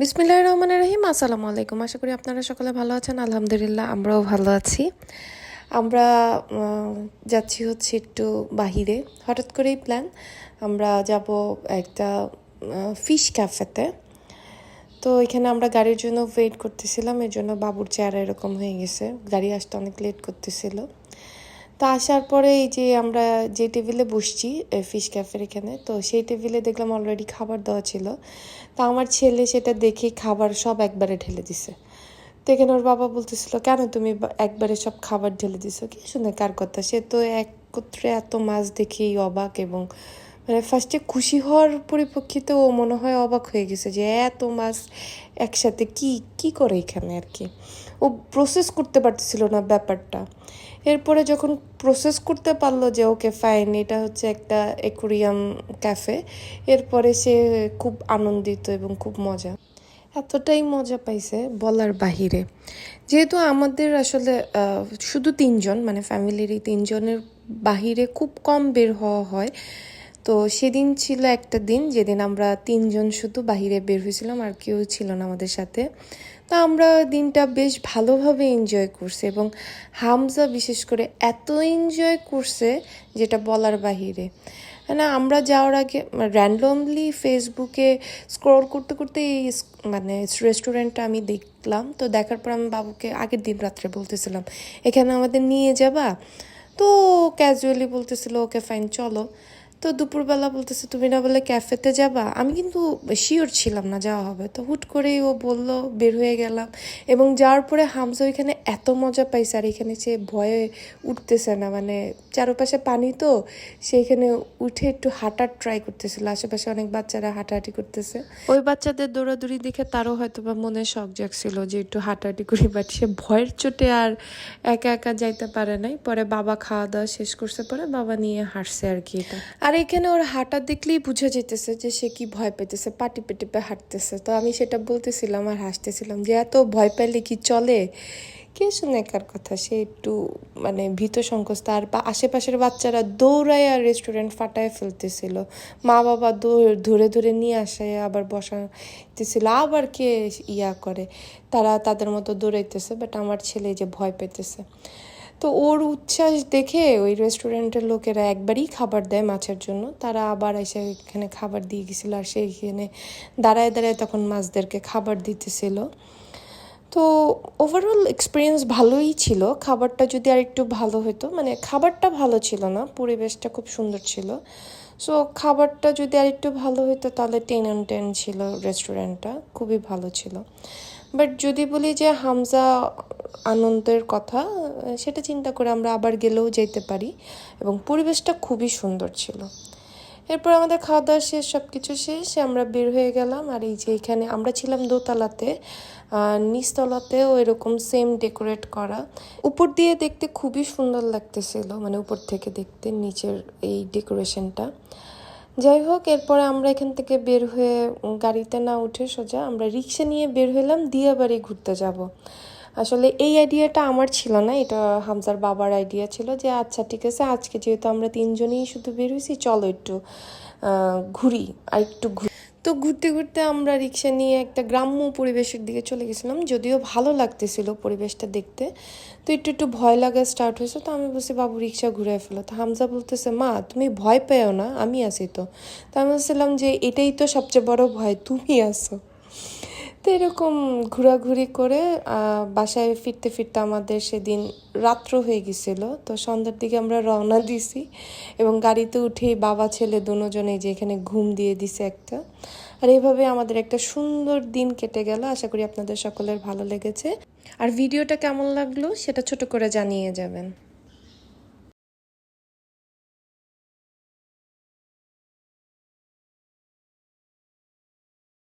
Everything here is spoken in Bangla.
বিসমিল্লাহ রহমান রহিম। আসসালামু আলাইকুম আশা করি আপনারা সকলে ভালো আছেন। আলহামদুলিল্লাহ, আমরাও ভালো আছি। আমরা যাচ্ছি হচ্ছে একটু বাহিরে। হঠাৎ করেই প্ল্যান আমরা যাব একটা ফিশ ক্যাফেতে তো এখানে আমরা গাড়ির জন্য ওয়েট করতেছিলাম, এর জন্য বাবুর চেহারা এরকম হয়ে গেছে। গাড়ি আসতে অনেক লেট করতেছিল। তো আসার পরে এই যে আমরা যে টেবিলে বসছি ফিশ ক্যাফের এখানে, তো সেই টেবিলে দেখলাম অলরেডি খাবার দেওয়া ছিল। তা আমার ছেলে সেটা দেখে খাবার সব একবারে ঢেলে দিছে। তো এখানে ওর বাবা বলতেছিল, কেন তুমি একবারে সব খাবার ঢেলে দিছো? কি শুনে কার কথা? সে তো একত্রে এত মাছ দেখেই অবাক এবং মানে ফার্স্টে খুশি হওয়ার পরিপ্রেক্ষিতে ও মনে হয় অবাক হয়ে গেছে যে, এত মাছ একসাথে কি কি করে এখানে আর কি? ও প্রসেস করতে পারতেছিল না ব্যাপারটা। এরপরে যখন প্রসেস করতে পারল যে, ওকে ফাইন এটা হচ্ছে একটা একুরিয়াম ক্যাফে এরপরে সে খুব আনন্দিত এবং খুব মজা। এতটাই মজা পাইছে বলার বাহিরে। যেহেতু আমাদের আসলে শুধু তিনজন মানে ফ্যামিলির এই তিনজনের বাহিরে খুব কম বের হওয়া হয় তো সেদিন ছিল একটা দিন, যেদিন আমরা তিনজন শুধু বাহিরে বের হয়েছিলাম আর কেউ ছিল না আমাদের সাথে। তো আমরা দিনটা বেশ ভালোভাবে এনজয় করছি এবং হামজা বিশেষ করে এত এনজয় করছে যেটা বলার বাহিরে। না, আমরা যাওয়ার আগে র্যান্ডমলি ফেসবুকে স্ক্রল করতে করতে এই মানে রেস্টুরেন্টটা আমি দেখলাম। তো দেখার পর আমি বাবুকে আগের দিন রাত্রে বলতেছিলাম, এখানে আমাদের নিয়ে যাবা? তো ক্যাজুয়ালি বলতেছিল, ওকে ফাইন চলো। তো দুপুরবেলা বলতেছে তুমি না বলে ক্যাফেতে যাবা? আমি কিন্তু শিওর ছিলাম না যাওয়া হবে। তো হুট করেই ও বলল বের হয়ে গেলাম। এবং যাওয়ার পরে হামজা ওইখানে এত মজা পাইছে আর এখানে সে ভয়ে উঠতেছে না। মানে চারপাশে পানি তো সেইখানে উঠে একটু হাঁটার ট্রাই করতেছিল। আশেপাশে অনেক বাচ্চারা হাঁটাহাঁটি করতেছে। ওই বাচ্চাদের দৌড়াদৌড়ি দেখে তারও হয়তো বা মনে শখ জাগছিল যে একটু হাঁটাহাঁটি করি বাট সে ভয়ের চোটে আর একা একা যাইতে পারে নাই। পরে বাবা খাওয়া দাওয়া শেষ করছে পরে বাবা নিয়ে হাঁটছে আর কি এটা। আর এখানে ওর হাঁটা দেখলেই বুঝা যেতেছে যে সে কি ভয় পেতেছে পাটি পেটে পে হাঁটতেছে। তো আমি সেটা বলতেছিলাম আর হাসতেছিলাম যে, এত ভয় পেলে কি চলে? কে শুনে কার কথা? সে একটু মানে ভীত সংকোচ তার বা, আশেপাশের বাচ্চারা দৌড়ায় আর রেস্টুরেন্ট ফাটায় ফেলতেছিল। মা বাবা ধরে ধরে নিয়ে আসে আবার বসাতেছিল আবার কে ইয়া করে? তারা তাদের মতো দৌড়াইতেছে বাট আমার ছেলে যে ভয় পেতেছে তো ওর উচ্ছ্বাস দেখে ওই রেস্টুরেন্টের লোকেরা একবারই খাবার দেয় মাছের জন্য। তারা আবার এসে এখানে খাবার দিয়ে গেছিল আর সেইখানে দাঁড়ায় দাঁড়ায় তখন মাছদেরকে খাবার দিতেছিল। তো ওভারঅল এক্সপিরিয়েন্স ভালোই ছিল। খাবারটা যদি আর একটু ভালো হতো মানে খাবারটা ভালো ছিল না, পরিবেশটা খুব সুন্দর ছিল। সো খাবারটা যদি আর একটু ভালো হতো তাহলে টেন অ্যান্ড টেন ছিল রেস্টুরেন্টটা, খুবই ভালো ছিল। বাট যদি বলি যে হামজা আনন্দের কথা, সেটা চিন্তা করে আমরা আবার গেলেও যেতে পারি। এবং পরিবেশটা খুবই সুন্দর ছিল। এরপর আমাদের খাওয়া দাওয়া শেষ সব কিছু শেষ, আমরা বের হয়ে গেলাম। আর এই যে এখানে আমরা ছিলাম দোতলাতে নিচতলাতেও এরকম সেম ডেকোরেট করা। উপর দিয়ে দেখতে খুবই সুন্দর লাগতেছিল মানে উপর থেকে দেখতে নিচের এই ডেকোরেশনটা যাই হোক, এরপরে আমরা এখান থেকে বের হয়ে গাড়িতে না উঠে সোজা আমরা রিক্সা নিয়ে বের হইলাম দিয়াবাড়ি ঘুরতে যাব। আসলে এই আইডিয়াটা আমার ছিল না। এটা হামজার বাবার আইডিয়া ছিল যে আচ্ছা ঠিক আছে, আজকে যেহেতু আমরা তিনজনেই শুধু বের হয়েছি, চলো একটু ঘুরি, আর একটু ঘুরি। তো ঘুরতে ঘুরতে আমরা রিক্সা নিয়ে একটা গ্রাম্য পরিবেশের দিকে চলে গেছিলাম, যদিও ভালো লাগতেছিল পরিবেশটা দেখতে। তো একটু একটু ভয় লাগা স্টার্ট হয়েছে, তো আমি বলছি, বাবু, রিক্সা ঘুরে ফেলো। তো হামজা বলতেছে, মা, তুমি ভয় পেও না, আমি আছি তো। তো আমি বলছিলাম যে, এটাই তো সবচেয়ে বড় ভয়, তুমি আসো তো এরকম ঘোরাঘুরি করে বাসায় ফিরতে ফিরতে আমাদের সেদিন রাত্র হয়ে গেছিল। তো সন্ধ্যার দিকে আমরা রওনা দিছি এবং গাড়িতে উঠেই বাবা, ছেলে দুজনে যে এখানে ঘুম দিয়ে দিছে একটা। আর এইভাবে আমাদের একটা সুন্দর দিন কেটে গেল। আশা করি আপনাদের সকলের ভালো লেগেছে। আর ভিডিওটা কেমন লাগল সেটা ছোট করে জানিয়ে যাবেন।